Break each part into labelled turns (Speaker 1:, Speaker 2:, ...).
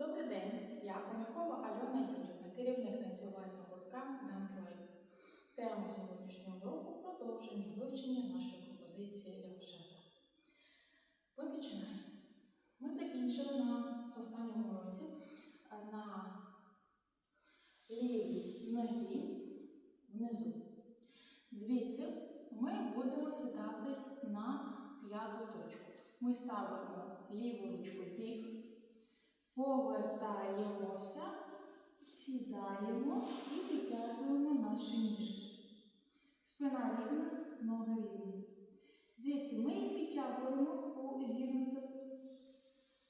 Speaker 1: Добрий день, я Комікова Альона Юрівна, керівник танцювального гуртка Dance Life. Тема сьогоднішнього уроку продовження вивчення нашої композиції Лягушата. Ми починаємо. Ми закінчили на останньому уроці на лівій нозі внизу. Звідси ми будемо сідати на п'яту точку. Ми ставимо ліву ручку в бік, повертаємося, сідаємо і підтягуємо наші ніжки. Спина рівна, ноги рівні. Звідси ми їх підтягуємо у зігнуте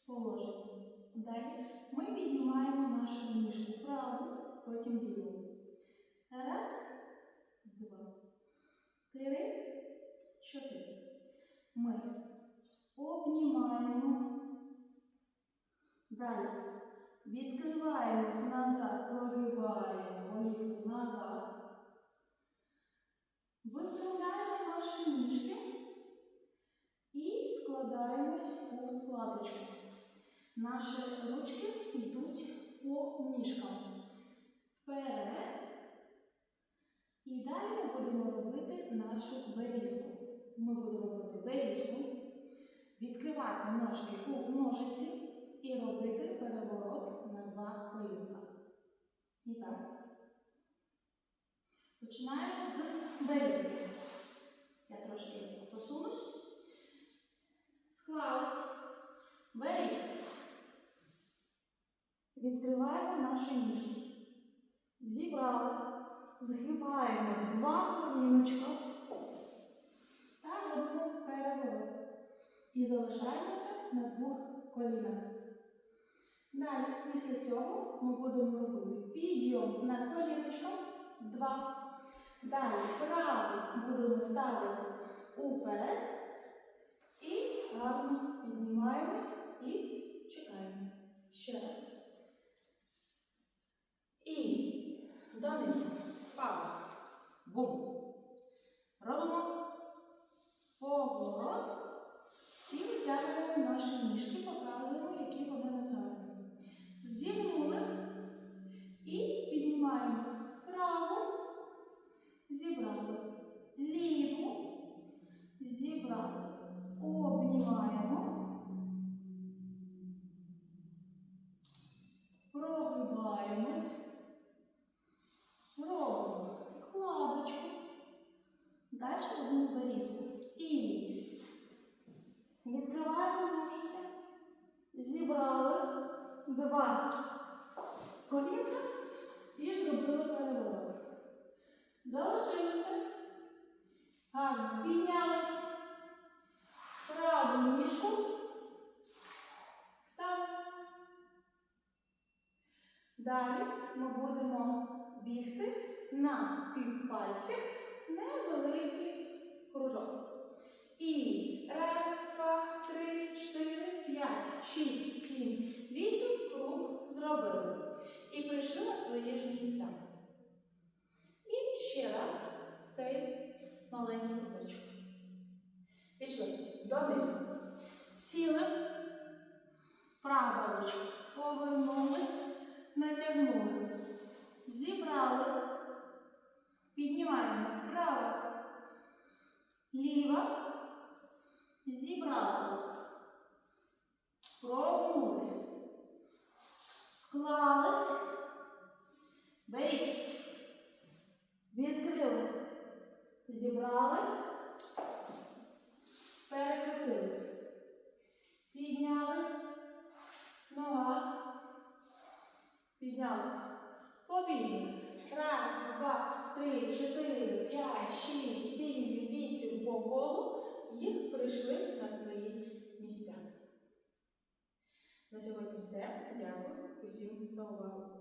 Speaker 1: положення. Далі ми піднімаємо нашу ніжку праву, потім ліву. Раз, два, три, чотири. Ми обнімаємо. Далі відкриваємось назад, прогибаємо голівку назад. Виправляємо наші ніжки і складаємось у складочку. Наші ручки йдуть по ніжкам. Вперед. І далі ми будемо робити нашу берізку. Ми будемо робити берізку, відкривати ножки у ножиці і робити переворот на два колінка. І так. Починаємо з берізки. Я трошки посунусь. Склались. Берізки. Відкриваємо наші ніжки. Зібрали. Згибаємо два коліночка. Та робимо переворот. І залишаємося на двох колінах. Далі, після цього ми будемо робити підйом на коліночка. Два. Далі праву будемо ставити уперед. І гарно піднімаємось і чекаємо. Ще раз. І донизу. Пава. Бум. Робимо поворот. І витягуємо наші ніжки, показуємо, які вони називають. Зігнули і піднімаємо праву, зібрали, ліву, зібрали, обнімаємо, прогибаємось, робимо складочку, далі робимо берізку. І Відкриваємо ножиці, зібрали. Два колінка. І зробили переворот. Залишилися. Гарно піднялися. Праву ніжку. Стали. Далі ми будемо бігти на півпальцях невеликий кружок. І раз, два, три, чотири, п'ять, шість, сім, вісім круг зробили. І прийшли на свої ж місця. І ще раз цей маленький кусочок. Пішли донизу. Сіли. Права ручка. Повернулись, натягнули. Зібрали. Піднімаємо право. Ліва. Зібрали. Прогнулись. Склались. Берись. Відкрили. Зібрали. Перекрутились. Підняли. Нога. Піднялися. Побігли. Раз, два, три, чотири, п'ять, шість, сім, вісім по колу. І прийшли на свої місця. На сьогодні все. Дякую усім за увагу.